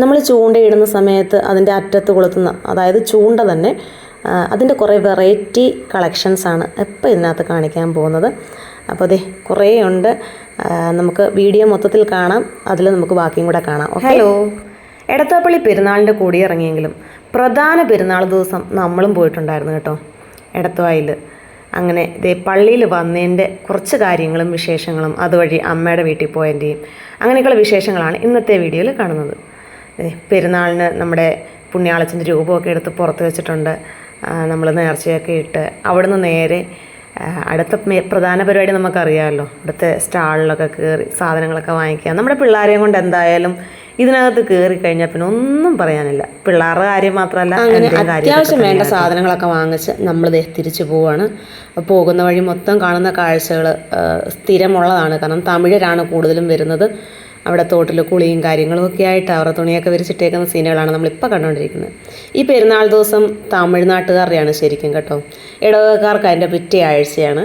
നമ്മൾ ചൂണ്ടയിടുന്ന സമയത്ത് അതിന്റെ അറ്റത്ത് കൊളുത്തുന്ന അതായത് ചൂണ്ട തന്നെ അതിന്റെ കുറേ വെറൈറ്റി കളക്ഷൻസാണ് ഇപ്പോൾ ഇതിനകത്ത് കാണിക്കാൻ പോകുന്നത്. അപ്പോൾ അതെ കുറേ ഉണ്ട്. നമുക്ക് വീഡിയോ മൊത്തത്തിൽ കാണാം. അതിൽ നമുക്ക് ബാക്കിയും കൂടെ കാണാം. ഹലോ. എടത്താപ്പള്ളി പെരുന്നാളിന്റെ കൂടി ഇറങ്ങിയെങ്കിലും പ്രധാന പെരുന്നാൾ ദിവസം നമ്മളും പോയിട്ടുണ്ടായിരുന്നു കേട്ടോ എടത്തുവായിൽ അങ്ങനെ ഇതേ പള്ളിയിൽ വന്നതിന്റെ കുറച്ച് കാര്യങ്ങളും വിശേഷങ്ങളും അതുവഴി അമ്മയുടെ വീട്ടിൽ പോയതിന്റെയും അങ്ങനെയൊക്കെയുള്ള വിശേഷങ്ങളാണ് ഇന്നത്തെ വീഡിയോയിൽ കാണുന്നത്. പെരുന്നാളിന് നമ്മുടെ പുണ്യാളച്ചന്റെ രൂപമൊക്കെ എടുത്ത് പുറത്ത് വെച്ചിട്ടുണ്ട്. നമ്മൾ നേർച്ചയൊക്കെ ഇട്ട് അവിടുന്ന് നേരെ അടുത്ത പ്രധാന പരിപാടി നമുക്കറിയാമല്ലോ. അടുത്ത സ്റ്റാളിലൊക്കെ കയറി സാധനങ്ങളൊക്കെ വാങ്ങിക്കുക. നമ്മുടെ പിള്ളേരെയും കൊണ്ട് എന്തായാലും ഇതിനകത്ത് കയറി കഴിഞ്ഞാൽ പിന്നെ ഒന്നും പറയാനില്ല. പിള്ളേരുടെ കാര്യം മാത്രമല്ല അത്യാവശ്യം വേണ്ട സാധനങ്ങളൊക്കെ വാങ്ങിച്ച് നമ്മൾ തിരിച്ചു പോവാണ്. പോകുന്ന വഴി മൊത്തം കാണുന്ന കാഴ്ചകൾ സ്ഥിരമുള്ളതാണ്. കാരണം തമിഴരാണ് കൂടുതലും വരുന്നത്. അവിടെ തോട്ടിൽ കുളിയും കാര്യങ്ങളും ഒക്കെ ആയിട്ട് അവരുടെ തുണിയൊക്കെ വിരിച്ചിട്ടേക്കുന്ന സീനുകളാണ് നമ്മളിപ്പോൾ കണ്ടുകൊണ്ടിരിക്കുന്നത് ഈ പെരുന്നാൾ ദിവസം തമിഴ്നാട്ടുകാരുടെയാണ് ശരിക്കും കേട്ടോ. ഇടവകക്കാർക്ക് അതിന്റെ പിറ്റേ ആഴ്ചയാണ്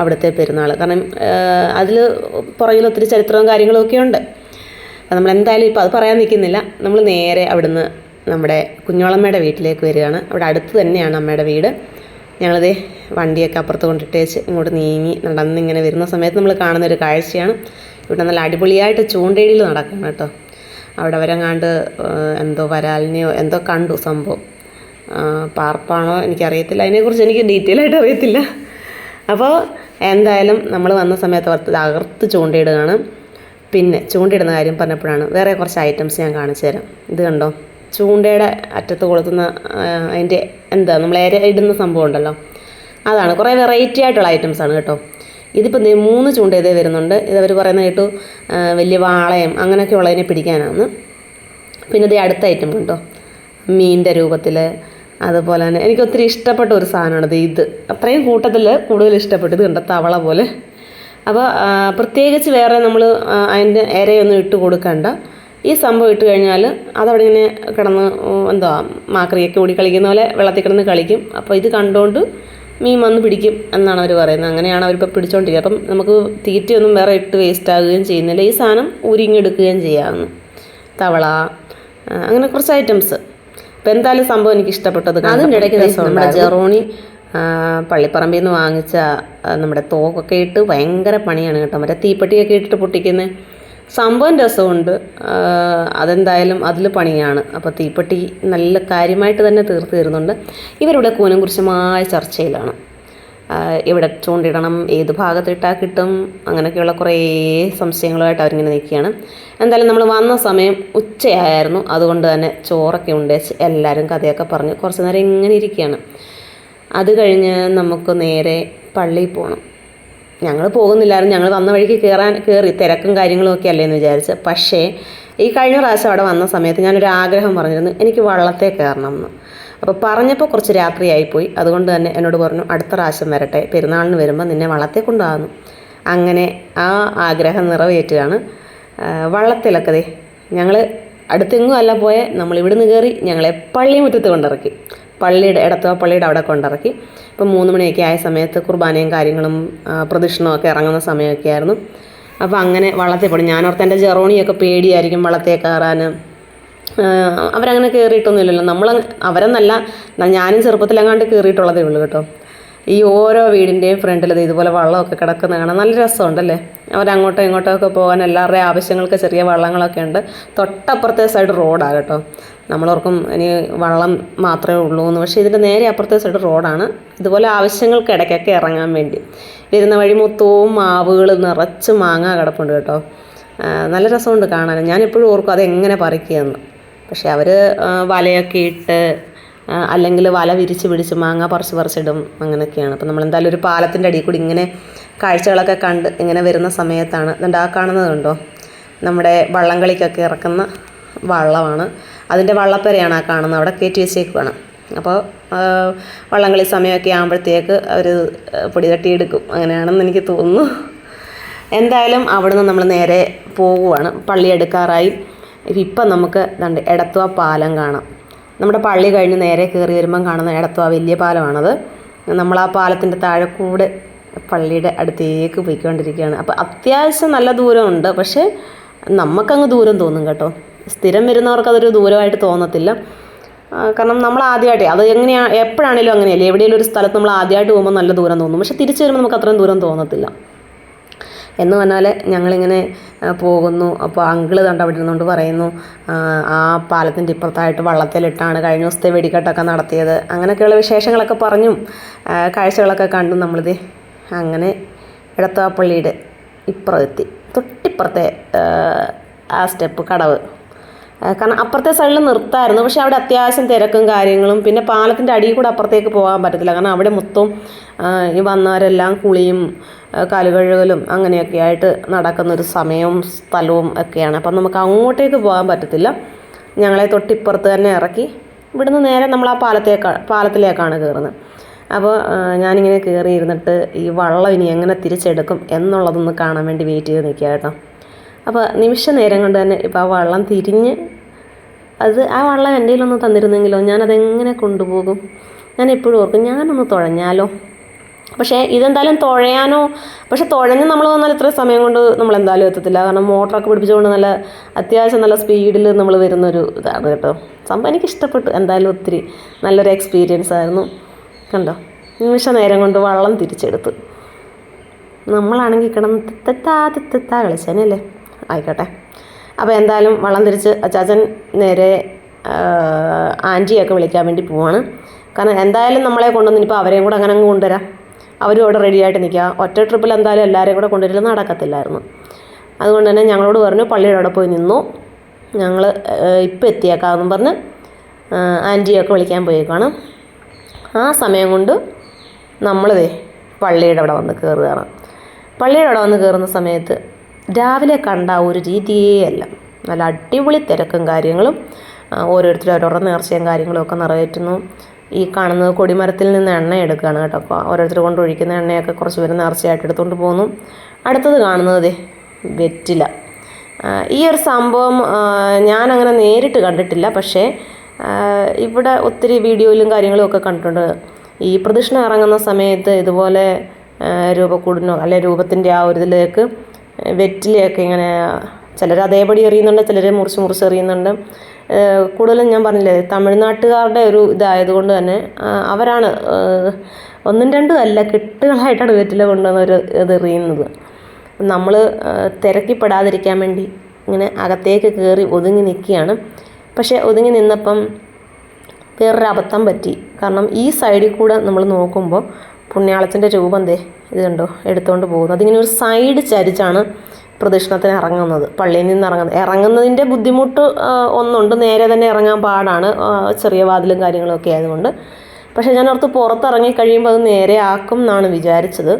അവിടുത്തെ പെരുന്നാൾ. കാരണം അതിൽ പുറകിൽ ഒത്തിരി ചരിത്രവും കാര്യങ്ങളും ഒക്കെ ഉണ്ട്. അപ്പം നമ്മൾ എന്തായാലും ഇപ്പോൾ അത് പറയാൻ നിൽക്കുന്നില്ല. നമ്മൾ നേരെ അവിടുന്ന് നമ്മുടെ കുഞ്ഞോളമ്മയുടെ വീട്ടിലേക്ക് വരികയാണ്. അവിടെ അടുത്ത് തന്നെയാണ് അമ്മയുടെ വീട്. ഞങ്ങളിത് വണ്ടിയൊക്കെ അപ്പുറത്ത് കൊണ്ടിട്ടേച്ച് ഇങ്ങോട്ട് നീങ്ങി നടന്നിങ്ങനെ വരുന്ന സമയത്ത് നമ്മൾ കാണുന്ന ഒരു കാഴ്ചയാണ്. ഇവിടെ നല്ല അടിപൊളിയായിട്ട് ചൂണ്ടയിടിയിൽ നടക്കണം കേട്ടോ. അവിടെ വരങ്ങാണ്ട് എന്തോ വരാലിനെയോ എന്തോ കണ്ടു സംഭവം. പാർപ്പാണോ എനിക്കറിയത്തില്ല. അതിനെക്കുറിച്ച് എനിക്ക് ഡീറ്റെയിൽ ആയിട്ട് അറിയത്തില്ല. അപ്പോൾ എന്തായാലും നമ്മൾ വന്ന സമയത്ത് ഓർത്ത് തകർത്ത് ചൂണ്ടയിടുകയാണ്. പിന്നെ ചൂണ്ടയിടുന്ന കാര്യം പറഞ്ഞപ്പോഴാണ് വേറെ കുറച്ച് ഐറ്റംസ് ഞാൻ കാണിച്ചു തരാം. ഇത് കണ്ടോ? ചൂണ്ടയുടെ അറ്റത്ത് കൊളുത്തുന്ന അതിന്റെ എന്താ നമ്മൾ ഇടുന്ന സംഭവം ഉണ്ടല്ലോ. അതാണ്. കുറേ വെറൈറ്റി ആയിട്ടുള്ള ഐറ്റംസ് ആണ് കേട്ടോ. ഇതിപ്പോൾ മൂന്ന് ചൂണ്ട ഇതേ വരുന്നുണ്ട്. അവർ പറയുന്ന കേട്ടു വലിയ വാളയം അങ്ങനെയൊക്കെ ഉള്ളതിനെ പിടിക്കാനാണ് പിന്നെ ഇത് അടുത്ത ഐറ്റം കേട്ടോ മീനിന്റെ രൂപത്തിൽ അതുപോലെ തന്നെ എനിക്ക് ഒത്തിരി ഇഷ്ടപ്പെട്ട ഒരു സാധനമാണ് ഇത് ഇത്. അത്രയും കൂട്ടത്തിൽ കൂടുതൽ ഇഷ്ടപ്പെട്ടു. ഇത് കണ്ടോ? തവള പോലെ. അപ്പോൾ പ്രത്യേകിച്ച് വേറെ നമ്മൾ അതിന്റെ ഇരയൊന്നും ഇട്ട് കൊടുക്കണ്ട. ഈ സംഭവം ഇട്ട് കഴിഞ്ഞാൽ അതവിടെ ഇങ്ങനെ കിടന്ന് എന്താ മാക്രിയൊക്കെ ഓടി കളിക്കുന്ന പോലെ വെള്ളത്തിൽ കിടന്ന് കളിക്കും. അപ്പോൾ ഇത് കണ്ടുകൊണ്ട് മീൻ വന്ന് പിടിക്കും എന്നാണ് അവർ പറയുന്നത്. അങ്ങനെയാണ് അവരിപ്പോൾ പിടിച്ചോണ്ടിരിക്കുക അപ്പം നമുക്ക് തീറ്റയൊന്നും വേറെ ഇട്ട് വേസ്റ്റ് ആകുകയും ചെയ്യുന്നില്ല. ഈ സാധനം ഉരിങ്ങെടുക്കുകയും ചെയ്യാമെന്ന് തവള അങ്ങനെ കുറച്ച് ഐറ്റംസ് അപ്പം എന്തായാലും സംഭവം എനിക്ക് ഇഷ്ടപ്പെട്ടത് അതിന്റെ ഇടയ്ക്ക് നമ്മുടെ ജെറോണി പള്ളിപ്പറമ്പിൽ നിന്ന് വാങ്ങിച്ച നമ്മുടെ തോക്കൊക്കെ ഇട്ട് ഭയങ്കര പണിയാണ് കേട്ടോ. മറ്റേ തീപ്പെട്ടിയൊക്കെ ഇട്ടിട്ട് പൊട്ടിക്കുന്നത് സംഭവം രസമുണ്ട്. അതെന്തായാലും അതിൽ പണിയാണ്. അപ്പോൾ തീപ്പെട്ടി നല്ല കാര്യമായിട്ട് തന്നെ തീർത്ത് തരുന്നുണ്ട്. ഇവരിവിടെ കൂനംകുറിശമായ ചർച്ചയിലാണ്. ഇവിടെ ചൂണ്ടിടണം ഏത് ഭാഗത്തിട്ടാൽ കിട്ടും അങ്ങനെയൊക്കെയുള്ള കുറേ സംശയങ്ങളുമായിട്ട് അവരിങ്ങനെ നിൽക്കുകയാണ്. എന്തായാലും നമ്മൾ വന്ന സമയം ഉച്ചയായിരുന്നു. അതുകൊണ്ട് തന്നെ ചോറൊക്കെ ഉണ്ടേച്ച് എല്ലാവരും കഥയൊക്കെ പറഞ്ഞ് കുറച്ച് നേരം ഇങ്ങനെ ഇരിക്കുകയാണ്. അത് കഴിഞ്ഞ് നമുക്ക് നേരെ പള്ളിയിൽ പോകണം ഞങ്ങൾ പോകുന്നില്ലായിരുന്നു. ഞങ്ങൾ വന്ന വഴിക്ക് കയറാൻ കയറി തിരക്കും കാര്യങ്ങളും ഒക്കെ അല്ലേന്ന് വിചാരിച്ച്. പക്ഷേ ഈ കഴിഞ്ഞ പ്രാവശ്യം അവിടെ വന്ന സമയത്ത് ഞാനൊരു ആഗ്രഹം പറഞ്ഞിരുന്നു. എനിക്ക് വള്ളത്തെ കയറണം എന്ന്. അപ്പോൾ പറഞ്ഞപ്പോൾ കുറച്ച് രാത്രിയായിപ്പോയി. അതുകൊണ്ട് തന്നെ എന്നോട് പറഞ്ഞു അടുത്ത പ്രാവശ്യം വരട്ടെ. പെരുന്നാളിന് വരുമ്പോൾ നിന്നെ വള്ളത്തെ കൊണ്ടുപോകുന്നു അങ്ങനെ ആ ആഗ്രഹം നിറവേറ്റുകയാണ്. വള്ളത്തിലൊക്കെ ഞങ്ങൾ അടുത്തെങ്ങും അല്ല പോയെ. നമ്മൾ ഇവിടുന്ന് കയറി ഞങ്ങളെ പള്ളിമുറ്റത്ത് കൊണ്ടിറക്കി. പള്ളിയുടെ ഇടത്തുക പള്ളിയുടെ അവിടെ കൊണ്ടിറക്കി. ഇപ്പം മൂന്ന് മണിയൊക്കെ ആയ സമയത്ത് കുർബാനയും കാര്യങ്ങളും പ്രദക്ഷിണമൊക്കെ ഇറങ്ങുന്ന സമയമൊക്കെ ആയിരുന്നു. അപ്പോൾ അങ്ങനെ വള്ളത്തിൽ പോയി ഞാനോർത്ത് എന്റെ ജെറോണിയൊക്കെ പേടിയായിരിക്കും വള്ളത്തിൽ കയറാൻ അവരങ്ങനെ കയറിയിട്ടൊന്നുമില്ലല്ലോ. നമ്മൾ അവരെന്നല്ല ഞാനും ചെറുപ്പത്തിലെങ്ങാണ്ട് കയറിയിട്ടുള്ളതേ ഉള്ളൂ കേട്ടോ. ഈ ഓരോ വീടിന്റെയും ഫ്രണ്ടിൽ ഇത് ഇതുപോലെ വള്ളമൊക്കെ കിടക്കുന്ന കാണാൻ നല്ല രസമുണ്ടല്ലേ? അവരങ്ങോട്ടോ ഇങ്ങോട്ടോ ഒക്കെ പോകാൻ എല്ലാവരുടെയും ആവശ്യങ്ങൾക്ക് ചെറിയ വള്ളങ്ങളൊക്കെ ഉണ്ട്. തൊട്ടപ്പുറത്തെ സൈഡ് റോഡാണ് കേട്ടോ. നമ്മളോർക്കും ഇനി വള്ളം മാത്രമേ ഉള്ളൂ എന്ന്. പക്ഷേ ഇതിന്റെ നേരെ അപ്പുറത്തെ സൈഡ് റോഡാണ് ഇതുപോലെ ആവശ്യങ്ങൾക്ക് ഇടയ്ക്കൊക്കെ ഇറങ്ങാൻ വേണ്ടി. വരുന്ന വഴി മൊത്തവും മാവുകൾ നിറച്ച് മാങ്ങ കിടപ്പുണ്ട് കേട്ടോ. നല്ല രസമുണ്ട് കാണാൻ. ഞാൻ എപ്പോഴും ഓർക്കും അതെങ്ങനെ പറിക്കുകയെന്ന്. പക്ഷേ അവർ വലയൊക്കെ ഇട്ട് അല്ലെങ്കിൽ വല വിരിച്ച് പിടിച്ച് മാങ്ങ പറിച്ച് പറിച്ചിടും അങ്ങനെയൊക്കെയാണ്. അപ്പം നമ്മൾ എന്തായാലും ഒരു പാലത്തിന്റെ അടിയിൽ കൂടി ഇങ്ങനെ കാഴ്ചകളൊക്കെ കണ്ട് ഇങ്ങനെ വരുന്ന സമയത്താണ്. എന്നിട്ട് ആ കാണുന്നത് കണ്ടോ? നമ്മുടെ വള്ളംകളിക്കൊക്കെ ഇറക്കുന്ന വള്ളമാണ്. അതിന്റെ വള്ളപ്പരയാണ് ആ കാണുന്നത്. അവിടെ കയറ്റി വെച്ചേക്കുവാണ്. അപ്പോൾ വള്ളംകളി സമയമൊക്കെ ആകുമ്പോഴത്തേക്ക് അവർ പൊടി തട്ടിയെടുക്കും. അങ്ങനെയാണെന്ന് എനിക്ക് തോന്നുന്നു. എന്തായാലും അവിടുന്ന് നമ്മൾ നേരെ പോകുവാണ് പള്ളി എടുക്കാറായി ഇപ്പം നമുക്ക് ദണ്ട് എടത്തുവ പാലം കാണാം. നമ്മുടെ പള്ളി കഴിഞ്ഞ് നേരെ കയറി വരുമ്പം കാണുന്ന എടത്തുവ വലിയ പാലമാണത്. നമ്മൾ ആ പാലത്തിന്റെ താഴെ കൂടെ പള്ളിയുടെ അടുത്തേക്ക് പോയിക്കൊണ്ടിരിക്കുകയാണ്. അപ്പോൾ അത്യാവശ്യം നല്ല ദൂരമുണ്ട്. പക്ഷേ നമുക്കങ്ങ് ദൂരം തോന്നും കേട്ടോ. സ്ഥിരം വരുന്നവർക്ക് അതൊരു ദൂരമായിട്ട് തോന്നത്തില്ല. കാരണം നമ്മൾ ആദ്യമായിട്ട് അത് എങ്ങനെയാണ് എപ്പോഴാണേലും അങ്ങനെയല്ലേ? എവിടെയെങ്കിലും ഒരു സ്ഥലത്ത് നമ്മൾ ആദ്യമായിട്ട് പോകുമ്പോൾ നല്ല ദൂരം തോന്നും. പക്ഷേ തിരിച്ചു വരുമ്പോൾ നമുക്ക് അത്രയും ദൂരം തോന്നത്തില്ല. എന്ന് പറഞ്ഞാൽ ഞങ്ങളിങ്ങനെ പോകുന്നു. അപ്പോൾ അങ്കിൾ കണ്ട് അവിടെ ഇരുന്നുകൊണ്ട് പറയുന്നു ആ, പാലത്തിന്റെ ഇപ്പുറത്തായിട്ട് വള്ളത്തിലിട്ടാണ് കഴിഞ്ഞ ദിവസത്തെ വെടിക്കെട്ടൊക്കെ നടത്തിയത്. അങ്ങനെയൊക്കെയുള്ള വിശേഷങ്ങളൊക്കെ പറഞ്ഞും കാഴ്ചകളൊക്കെ കണ്ടും നമ്മളിത് അങ്ങനെ ഇടത്തുവാപ്പള്ളിയുടെ ഇപ്പുറത്തെത്തി. തൊട്ടിപ്പുറത്തെ ആ, സ്റ്റെപ്പ് കടവ്. കാരണം അപ്പുറത്തെ സൈഡിൽ നിർത്തായിരുന്നു. പക്ഷെ അവിടെ അത്യാവശ്യം തിരക്കും കാര്യങ്ങളും പിന്നെ പാലത്തിന്റെ അടിയിൽ കൂടെ അപ്പുറത്തേക്ക് പോകാൻ പറ്റത്തില്ല. കാരണം അവിടെ മൊത്തം ഈ വന്നവരെല്ലാം കുളിയും കലുകഴുകലും അങ്ങനെയൊക്കെ ആയിട്ട് നടക്കുന്ന ഒരു സമയവും സ്ഥലവും ഒക്കെയാണ്. അപ്പം നമുക്ക് അങ്ങോട്ടേക്ക് പോകാൻ പറ്റത്തില്ല. ഞങ്ങളെ തൊട്ടിപ്പുറത്ത് തന്നെ ഇറക്കി ഇവിടുന്ന് നേരെ നമ്മൾ ആ പാലത്തേക്കാ പാലത്തിലേക്കാണ് കയറുന്നത്. അപ്പോൾ ഞാനിങ്ങനെ കയറി ഇരുന്നിട്ട് ഈ വള്ളം ഇനി എങ്ങനെ തിരിച്ചെടുക്കും എന്നുള്ളതൊന്ന് കാണാൻ വേണ്ടി വെയിറ്റ് ചെയ്ത് നിൽക്കുക കേട്ടോ അപ്പോൾ നിമിഷ നേരം കൊണ്ട് തന്നെ ഇപ്പോൾ ആ വള്ളം തിരിഞ്ഞ് അത് ആ വള്ളം എന്റെ കയ്യിലൊന്ന് തന്നിരുന്നെങ്കിലോ ഞാനതെങ്ങനെ കൊണ്ടുപോകും? ഞാൻ എപ്പോഴും ഓർക്കും ഞാനൊന്ന് തുഴഞ്ഞാലോ? പക്ഷേ ഇതെന്തായാലും തുഴയാനോ പക്ഷെ തുഴഞ്ഞ് നമ്മൾ വന്നാൽ ഇത്ര സമയം കൊണ്ട് നമ്മൾ എന്തായാലും എത്തത്തില്ല. കാരണം മോട്ടറൊക്കെ പിടിപ്പിച്ചുകൊണ്ട് നല്ല അത്യാവശ്യം നല്ല സ്പീഡിൽ നമ്മൾ വരുന്നൊരു ഇതാണ് കേട്ടോ. സംഭവം എനിക്ക് ഇഷ്ടപ്പെട്ടു. എന്തായാലും ഒത്തിരി നല്ലൊരു എക്സ്പീരിയൻസ് ആയിരുന്നു. കണ്ടോ? നിമിഷ നേരം കൊണ്ട് വള്ളം തിരിച്ചെടുത്ത്. നമ്മളാണെങ്കിൽ കിടന്ന് തെത്താ തെത്താ കളിച്ചേനല്ലേ ആയിക്കോട്ടെ. അപ്പോൾ എന്തായാലും വള്ളം തിരിച്ച് അച്ചാച്ചൻ നേരെ ആന്റിയൊക്കെ വിളിക്കാൻ വേണ്ടി പോവാണ്. കാരണം എന്തായാലും നമ്മളെ കൊണ്ടുവന്ന് ഇപ്പോൾ അവരെയും കൂടെ അങ്ങനെ അങ്ങ് കൊണ്ടുവരാം. അവരും അവിടെ റെഡി ആയിട്ട് നിൽക്കുക. ഒറ്റ ട്രിപ്പിൽ എന്തായാലും എല്ലാവരെയും കൂടെ കൊണ്ടുവരില്ല നടക്കത്തില്ലായിരുന്നു. അതുകൊണ്ട് തന്നെ ഞങ്ങളോട് പറഞ്ഞു പള്ളിയുടെ അവിടെ പോയി നിന്നു. ഞങ്ങൾ ഇപ്പം എത്തിയേക്കാമെന്നും പറഞ്ഞ് ആന്റിയൊക്കെ വിളിക്കാൻ പോയേക്കാണ് ആ സമയം കൊണ്ട് നമ്മളിതേ പള്ളിയുടെ അവിടെ വന്ന് കയറുകയാണ് പള്ളിയുടെ അവിടെ വന്ന് കയറുന്ന സമയത്ത് രാവിലെ കണ്ട ഒരു രീതിയേ അല്ല നല്ല അടിപൊളി തിരക്കും കാര്യങ്ങളും ഓരോരുത്തരും അവരവരുടെ നേർച്ചയും കാര്യങ്ങളും ഒക്കെ നിറവേറ്റുന്നു. ഈ കാണുന്നത് കൊടിമരത്തിൽ നിന്ന് എണ്ണ എടുക്കുകയാണ് കേട്ടോ. അപ്പോൾ ഓരോരുത്തർ കൊണ്ടൊഴിക്കുന്ന എണ്ണയൊക്കെ കുറച്ച് പേര് നേർച്ചയായിട്ട് എടുത്തുകൊണ്ട് പോകുന്നു. അടുത്തത് കാണുന്നത് വെറ്റില. ഈ ഒരു സംഭവം ഞാനങ്ങനെ നേരിട്ട് കണ്ടിട്ടില്ല. പക്ഷേ ഇവിടെ ഒത്തിരി വീഡിയോയിലും കാര്യങ്ങളും ഒക്കെ കണ്ടിട്ടുണ്ട്. ഈ പ്രദക്ഷിണം ഇറങ്ങുന്ന സമയത്ത് ഇതുപോലെ രൂപക്കൂടിനോ അല്ലെ രൂപത്തിന്റെ ആ ഒരു ഇതിലേക്ക് വെറ്റിലയൊക്കെ ഇങ്ങനെ ചിലർ അതേപടി എറിയുന്നുണ്ട് ചിലർ മുറിച്ച് മുറിച്ച് എറിയുന്നുണ്ട്. കൂടുതലും ഞാൻ പറഞ്ഞില്ലേ തമിഴ്നാട്ടുകാരുടെ ഒരു ഇതായതുകൊണ്ട് തന്നെ അവരാണ് ഒന്നും രണ്ടും അല്ല കെട്ടുകളായിട്ടാണ് വെറ്റില കൊണ്ടുവന്ന ഒരു ഇത് എറിയുന്നത്. നമ്മൾ തിരക്കിപ്പെടാതിരിക്കാൻ വേണ്ടി ഇങ്ങനെ അകത്തേക്ക് കയറി ഒതുങ്ങി നിൽക്കുകയാണ്. പക്ഷേ ഒതുങ്ങി നിന്നപ്പം വേറൊരു അബദ്ധം പറ്റി. കാരണം ഈ സൈഡിൽ കൂടെ നമ്മൾ നോക്കുമ്പോൾ പുണ്യാളത്തിന്റെ രൂപം ദേ ഇത് കണ്ടോ? എടുത്തുകൊണ്ട് പോകുന്നത് അതിങ്ങനെ ഒരു സൈഡ് ചരിച്ചാണ് പ്രദക്ഷിണത്തിന് ഇറങ്ങുന്നത്. പള്ളിയിൽ നിന്ന് ഇറങ്ങുന്നത് ഇറങ്ങുന്നതിന്റെ ബുദ്ധിമുട്ട് ഒന്നുണ്ട്. നേരെ തന്നെ ഇറങ്ങാൻ പാടാണ്. ചെറിയ വാതിലും കാര്യങ്ങളൊക്കെ ആയതുകൊണ്ട്. പക്ഷേ ഞാൻ ഓർത്ത് പുറത്തിറങ്ങി കഴിയുമ്പോൾ അത് നേരെ ആക്കും എന്നാണ് വിചാരിച്ചത്.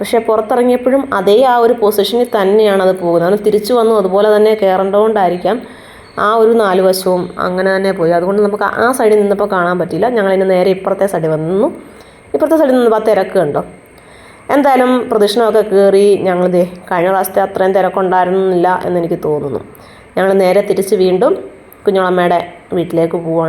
പക്ഷേ പുറത്തിറങ്ങിയപ്പോഴും അതേ ആ ഒരു പൊസിഷനിൽ തന്നെയാണ് അത് പോകുന്നത്. അത് തിരിച്ചു വന്നു അതുപോലെ തന്നെ കയറേണ്ടതുകൊണ്ടായിരിക്കാം ആ ഒരു നാല് വശവും അങ്ങനെ തന്നെ പോയി. അതുകൊണ്ട് നമുക്ക് ആ സൈഡിൽ നിന്നപ്പോൾ കാണാൻ പറ്റിയില്ല. ഞങ്ങളിന് നേരെ ഇപ്പുറത്തെ സൈഡിൽ വന്നു. ഇപ്പുറത്തെ സൈഡിൽ നിന്ന് പത്ത് തിരക്ക് കണ്ടോ? എന്തായാലും പ്രദക്ഷിണമൊക്കെ കയറി ഞങ്ങൾ ദേ കഴിഞ്ഞ പ്രാവശ്യത്തെ അത്രയും തിരക്കുണ്ടായിരുന്നില്ല എന്നെനിക്ക് തോന്നുന്നു. ഞങ്ങൾ നേരെ തിരിച്ച് വീണ്ടും കുഞ്ഞോളമ്മയുടെ വീട്ടിലേക്ക് പോവാണ്.